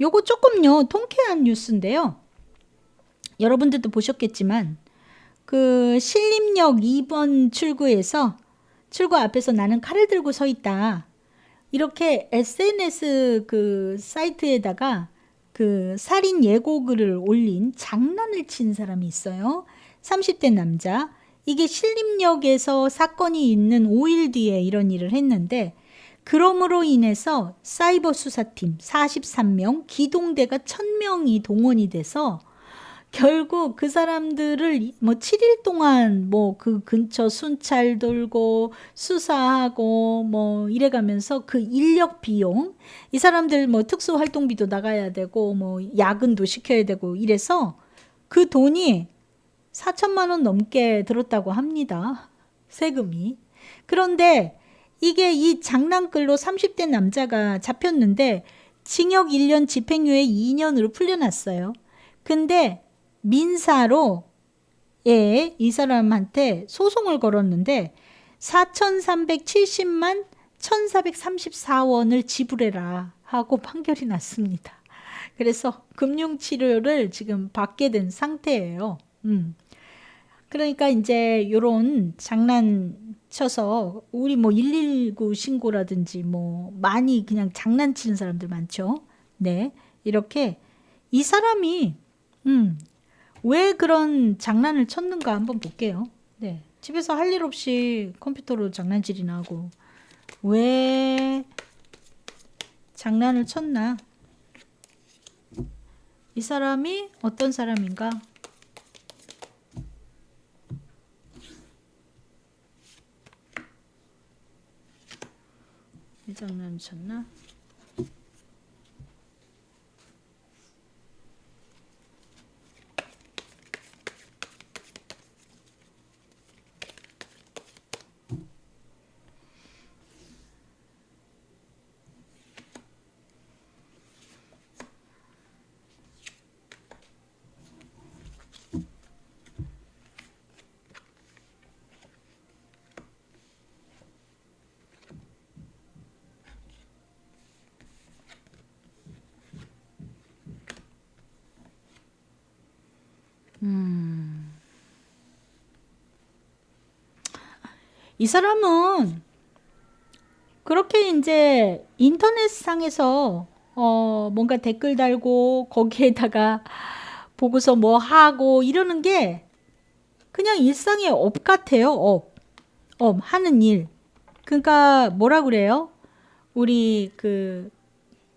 요거 조금요 통쾌한 뉴스인데요. 여러분들도 보셨겠지만 그 신림역 2번 출구에서 출구 앞에서 나는 칼을 들고 서 있다. 이렇게 SNS 그 사이트에다가 그 살인 예고 글을 올린 장난을 친 사람이 있어요. 30대 남자. 이게 신림역에서 사건이 있는 5일 뒤에 이런 일을 했는데 그럼으로 인해서 사이버 수사팀 43명, 기동대가 1000명이 동원이 돼서 결국 그 사람들을 뭐 7일 동안 뭐 그 근처 순찰 돌고 수사하고 뭐 이래 가면서 그 인력 비용 이 사람들 뭐 특수 활동비도 나가야 되고 뭐 야근도 시켜야 되고 이래서 그 돈이 4천만 원 넘게 들었다고 합니다. 세금이. 그런데 이게 이 장난글로 30대 남자가 잡혔는데 징역 1년 집행유예 2년으로 풀려났어요. 근데 민사로 예, 이 사람한테 소송을 걸었는데 4,370만 1,434원을 지불해라 하고 판결이 났습니다. 그래서 금융 치료를 지금 받게 된 상태예요. 음. 그러니까 이제 요런 장난 쳐서 우리 뭐 119 신고라든지 뭐 많이 그냥 장난치는 사람들 많죠. 네. 이렇게 이 사람이 음, 왜 그런 장난을 쳤는가 한번 볼게요. 네. 집에서 할 일 없이 컴퓨터로 장난질이나 하고 왜 장난을 쳤나? 이 사람이 어떤 사람인가? 왜 장난을 쳤나? 이 사람은 그렇게 이제 인터넷상에서 어 뭔가 댓글 달고 거기에다가 보고서 뭐 하고 이러는 게 그냥 일상의 업 같아요. 업. 업 하는 일. 그러니까 뭐라 그래요? 우리 그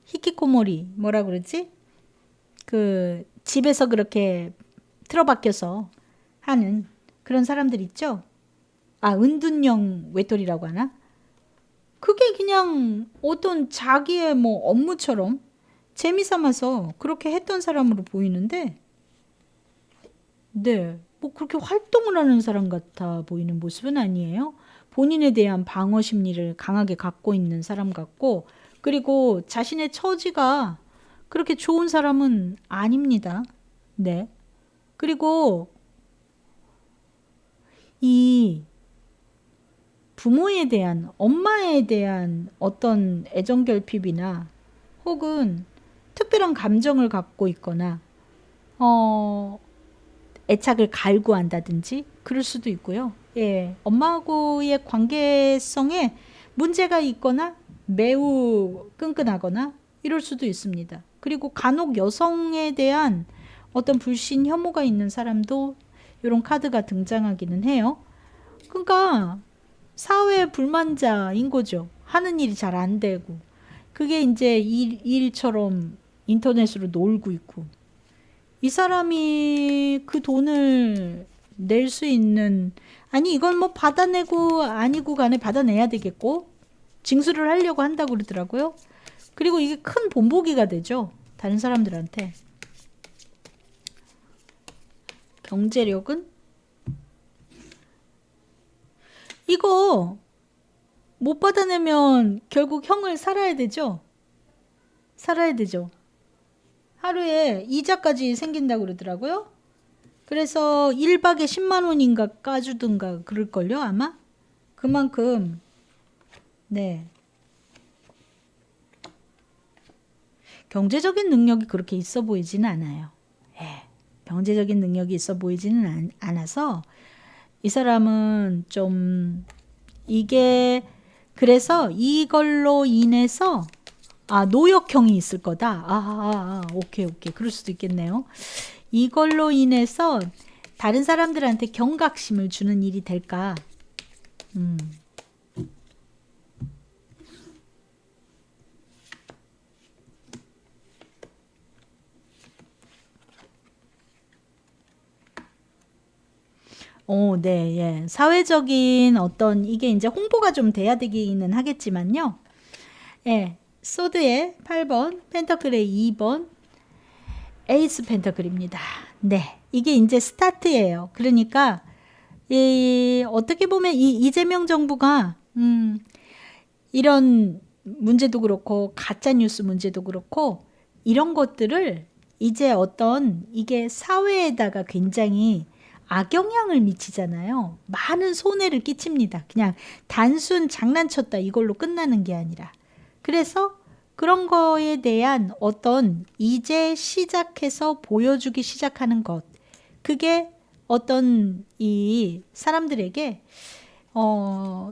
히키코모리 뭐라 그러지? 그 집에서 그렇게 틀어박혀서 하는 그런 사람들 있죠? 아, 은둔형 외톨이라고 하나? 그게 그냥 어떤 자기의 뭐 업무처럼 재미 삼아서 그렇게 했던 사람으로 보이는데, 네, 뭐 그렇게 활동을 하는 사람 같아 보이는 모습은 아니에요. 본인에 대한 방어 심리를 강하게 갖고 있는 사람 같고, 그리고 자신의 처지가 그렇게 좋은 사람은 아닙니다. 네. 그리고 이 부모에 대한 엄마에 대한 어떤 애정 결핍이나 혹은 특별한 감정을 갖고 있거나 어 애착을 갈구한다든지 그럴 수도 있고요. 예. 엄마하고의 관계성에 문제가 있거나 매우 끈끈하거나 이럴 수도 있습니다. 그리고 간혹 여성에 대한 어떤 불신 혐오가 있는 사람도 이런 카드가 등장하기는 해요. 그러니까 사회 불만자인 거죠. 하는 일이 잘 안 되고. 그게 이제 일, 일처럼 인터넷으로 놀고 있고. 이 사람이 그 돈을 낼 수 있는, 아니, 이건 뭐 받아내고 아니고 간에 받아내야 되겠고, 징수를 하려고 한다고 그러더라고요. 그리고 이게 큰 본보기가 되죠. 다른 사람들한테. 경제력은 이거 못 받아내면 결국 형을 살아야 되죠? 살아야 되죠. 하루에 이자까지 생긴다고 그러더라고요. 그래서 1박에 10만 원인가 까주든가 그럴걸요, 아마? 그만큼, 네. 경제적인 능력이 그렇게 있어 보이지는 않아요. 예, 경제적인 능력이 있어 보이지는 않, 않아서 이 사람은 좀 이게 그래서 이걸로 인해서 아 노역형이 있을 거다. 아, 아, 아 오케이 오케이 그럴 수도 있겠네요. 이걸로 인해서 다른 사람들한테 경각심을 주는 일이 될까? 음. 오, 네, 예. 사회적인 어떤 이게 이제 홍보가 좀 돼야 되기는 하겠지만요. 예. 소드의 8번, 펜터클의 2번, 에이스 펜터클입니다. 네. 이게 이제 스타트예요. 그러니까 이 어떻게 보면 이 이재명 정부가 음 이런 문제도 그렇고 가짜 뉴스 문제도 그렇고 이런 것들을 이제 어떤 이게 사회에다가 굉장히 악영향을 미치잖아요. 많은 손해를 끼칩니다. 그냥 단순 장난쳤다 이걸로 끝나는 게 아니라. 그래서 그런 거에 대한 어떤 이제 시작해서 보여주기 시작하는 것. 그게 어떤 이 사람들에게 어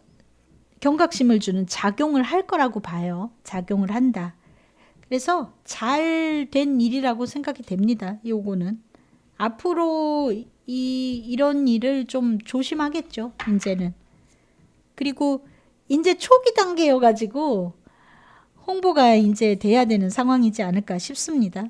경각심을 주는 작용을 할 거라고 봐요. 작용을 한다. 그래서 잘 된 일이라고 생각이 됩니다. 요거는 앞으로 이 이런 일을 좀 조심하겠죠. 이제는 그리고 이제 초기 단계여 가지고 홍보가 이제 돼야 되는 상황이지 않을까 싶습니다.